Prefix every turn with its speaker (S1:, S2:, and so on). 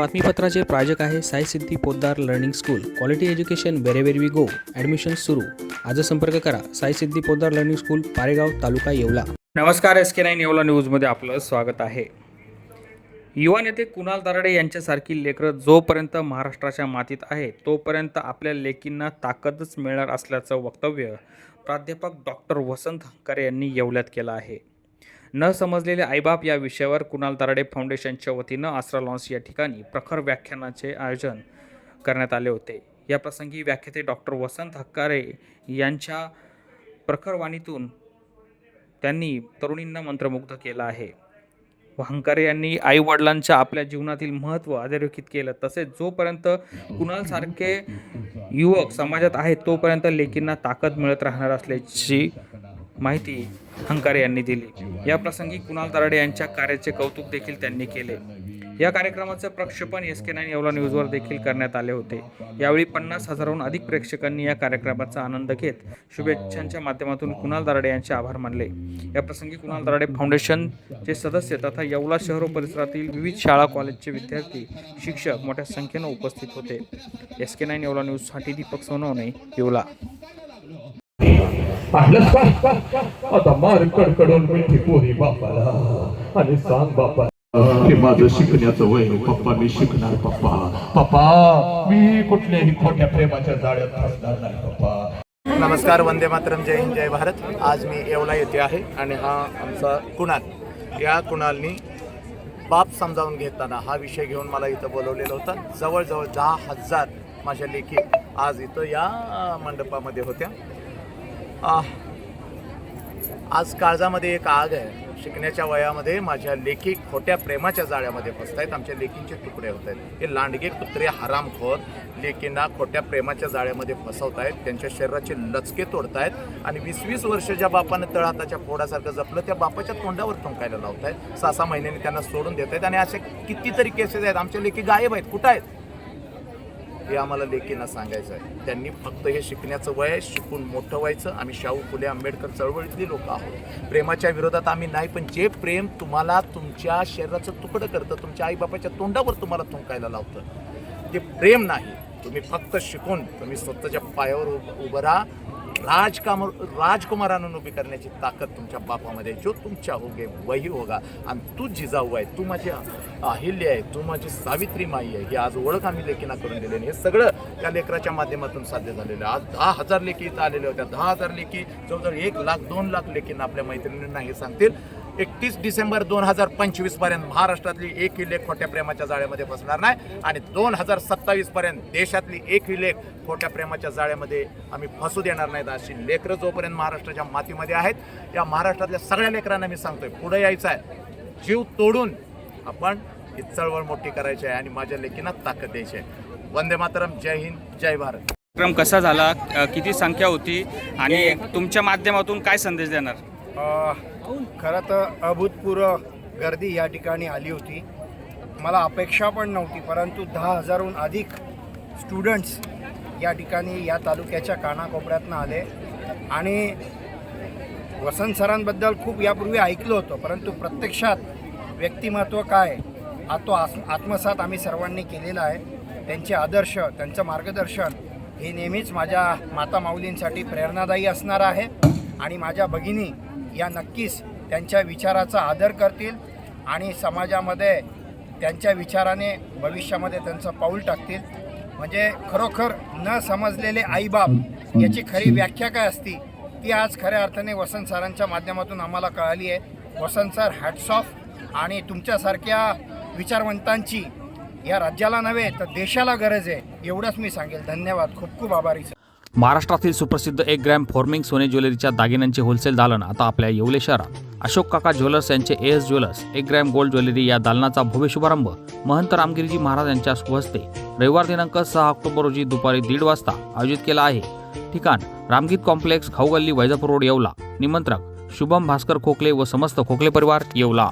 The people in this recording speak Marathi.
S1: बातमीपत्राचे प्रायोजक आहे Sai Siddhi Poddar learning school. Quality education wherever we go admission सुरू. आज संपर्क करा. Sai Siddhi Poddar learning school Paregaon taluka Yeola. नमस्कार एस के नाईन येवला न्यूजमध्ये आपलं स्वागत आहे. युवा नेते कुणाल दराडे यांच्यासारखी लेकरं जोपर्यंत महाराष्ट्राच्या मातीत आहे तोपर्यंत आपल्या लेकींना ताकदच मिळणार असल्याचं वक्तव्य प्राध्यापक डॉक्टर वसंत हंकारे यांनी येवल्यात केलं आहे. न समजलेले आईबाप या विषयावर कुणाल तारडे फाउंडेशनच्या वतीनं आसरा लॉन्स या ठिकाणी प्रखर व्याख्यानाचे आयोजन करण्यात आले होते. या प्रसंगी व्याख्याते डॉक्टर वसंत हक्कारे यांच्या प्रखर वाणीतून त्यांनी तरुणींना मंत्रमुग्ध केलं आहे. हंकारे यांनी आई वडिलांच्या आपल्या जीवनातील महत्त्व अधोरेखित केलं. तसेच जोपर्यंत कुणालसारखे युवक समाजात आहेत तोपर्यंत लेकींना ताकद मिळत राहणार असल्याची माहिती हंकारे यांनी दिली. या प्रसंगी कुणाल तारडे यांच्या कार्याचे कौतुक देखील त्यांनी केले. या कार्यक्रमाचं प्रक्षेपण एस के नाईन येवला न्यूजवर देखील करण्यात आले होते. यावेळी पन्नास हजाराहून अधिक प्रेक्षकांनी या कार्यक्रमाचा आनंद घेत शुभेच्छांच्या माध्यमातून कुणाल दराडे यांचे आभार मानले. या प्रसंगी कुणाल दराडे फाउंडेशनचे सदस्य तथा येवला शहर परिसरातील विविध शाळा कॉलेजचे विद्यार्थी शिक्षक मोठ्या संख्येनं उपस्थित होते. एस के नाईन येवला न्यूजसाठी दीपक सोनवणे येवला.
S2: पाहिलंच का? आता मार कडकडून मिठी पोरी बापाला आणि सांग बापा हे माझं शिकण्याचं वय पप्पा मी शिकणार पप्पा. पप्पा मी कुठल्याही खोट्या प्रेमाच्या जाळ्यात फसणार नाही पप्पा.
S3: नमस्कार वंदे मातरम जय हिंद जय भारत. आज मी येवला येथे आहे आणि हा आमचा कुणाल. या कुणालनी बाप समजावून घेताना हा विषय घेऊन मला इथं बोलवलेलं होतं. जवळजवळ दहा हजार माझ्या लेखी आज इथं या मंडपामध्ये होत्या. आज काळजामध्ये एक आग आहे. शिकण्याच्या वयामध्ये माझ्या लेखी खोट्या प्रेमाच्या जाळ्यामध्ये फसत आहेत आमच्या लेखींचे तुकडे होत आहेत हे लांडगे कुत्रे हरामखोर लेकींना खोट्या प्रेमाच्या जाळ्यामध्ये फसवत आहेत त्यांच्या शरीराचे लचके तोडतायत. आणि वीस वीस वर्ष ज्या बापानं तळहाताच्या फोडासारखं जपलं त्या बापाच्या तोंडावर टोंकायला लावत आहेत सहा सहा महिन्यांनी त्यांना सोडून देत आहेत आणि असे कितीतरी केसेस आहेत. आमच्या लेखी गायब आहेत. कुठं आहेत? हे आम्हाला लेकींना सांगायचं आहे. त्यांनी फक्त हे शिकण्याचं वय आहे, शिकून मोठं व्हायचं. आम्ही शाहू फुले आंबेडकर चळवळीतली लोक आहोत. प्रेमाच्या विरोधात आम्ही नाही पण जे प्रेम तुम्हाला तुमच्या शरीराचं तुकडं करतं तुमच्या आईबापाच्या तोंडावर तुम्हाला थुंकायला लावतं ते प्रेम नाही. तुम्ही फक्त शिकून तुम्ही स्वतःच्या पायावर उभं राहा. राजकाम राजकुमारांना उभी करण्याची ताकद तुमच्या बापामध्ये जो तुमच्या होगे वही होगा. आणि तू जिजाऊ आहे तू माझी अहिल्य आहे तू माझी सावित्री माई आहे. ही आज ओळख आम्ही लेखीना करून दिलेली हे सगळं त्या लेकराच्या माध्यमातून साध्य झालेलं आहे. आज दहा हजार लेखी इथं आलेल्या होत्या दहा हजार लेखी जवळजवळ एक लाख दोन लाख लेखींना आपल्या मैत्रिणींना हे सांगतील. एकतीस डिसेंबर दोन हजार पंचवीसपर्यंत महाराष्ट्रातली एक ही लेख खोट्या प्रेमाच्या जाळ्यामध्ये फसणार नाही. आणि दोन हजार सत्तावीस पर्यंत देशातली एक ही लेख खोट्या प्रेमाच्या जाळ्यामध्ये आम्ही फसू देणार नाहीत अशी लेकरं जोपर्यंत महाराष्ट्राच्या मातीमध्ये आहेत या महाराष्ट्रातल्या सगळ्या लेकरांना मी सांगतोय पुढे यायचं आहे. जीव तोडून आपण ही चळवळ मोठी करायची आहे आणि माझ्या लेकींना ताकद द्यायची आहे. वंदे मातरम जय हिंद जय भारत.
S1: कार्यक्रम कसा झाला? किती संख्या होती? आणि तुमच्या माध्यमातून काय संदेश देणार?
S4: खरं तर अभूतपूर्व गर्दी या ठिकाणी आली होती. मला अपेक्षा पण नव्हती परंतु दहा हजारहून अधिक स्टुडंट्स या ठिकाणी या तालुक्याच्या कानाकोपऱ्यातनं आले. आणि वसंत सरांबद्दल खूप यापूर्वी ऐकलं होतं परंतु प्रत्यक्षात व्यक्तिमत्व काय हा तो आस आत्मसात आम्ही सर्वांनी केलेला आहे. त्यांचे आदर्श त्यांचं मार्गदर्शन हे नेहमीच माझ्या माता माऊलींसाठी प्रेरणादायी असणार आहे. आणि माझ्या भगिनी या नक्कीच त्यांच्या विचाराचा आदर करतील आणि समाजामध्ये त्यांच्या विचाराने भविष्यामध्ये त्यांचं पाऊल टाकतील. म्हणजे खरोखर न समजलेले आईबाप याची खरी व्याख्या काय असती? ती आज खऱ्या अर्थाने वसंत सरांच्या माध्यमातून आम्हाला कळाली आहे. वसंत सर हॅट्स ऑफ आणि तुमच्यासारख्या विचारवंतांची या राज्याला नव्हे तर देशाला गरज आहे. एवढंच मी सांगेल. धन्यवाद. खूप खूप आभारी सर.
S1: महाराष्ट्रातील सुप्रसिद्ध एक ग्रॅम फॉर्मिंग सोने ज्वेलरीच्या दागिन्यांचे होलसेल दालन आता आपल्या येवले शहरात. अशोक काका ज्वेलर्स यांचे ए एस ज्वेलर्स एक ग्रॅम गोल्ड ज्वेलरी या दालनाचा भव्य शुभारंभ महंत रामगिरीजी महाराज यांच्या हस्ते रविवार दिनांक सहा ऑक्टोबर रोजी दुपारी दीड वाजता आयोजित केला आहे. ठिकाण रामगीत कॉम्प्लेक्स खाऊगल्ली वैजापूर रोड येवला. निमंत्रक शुभम भास्कर खोकले व समस्त खोकले परिवार येवला.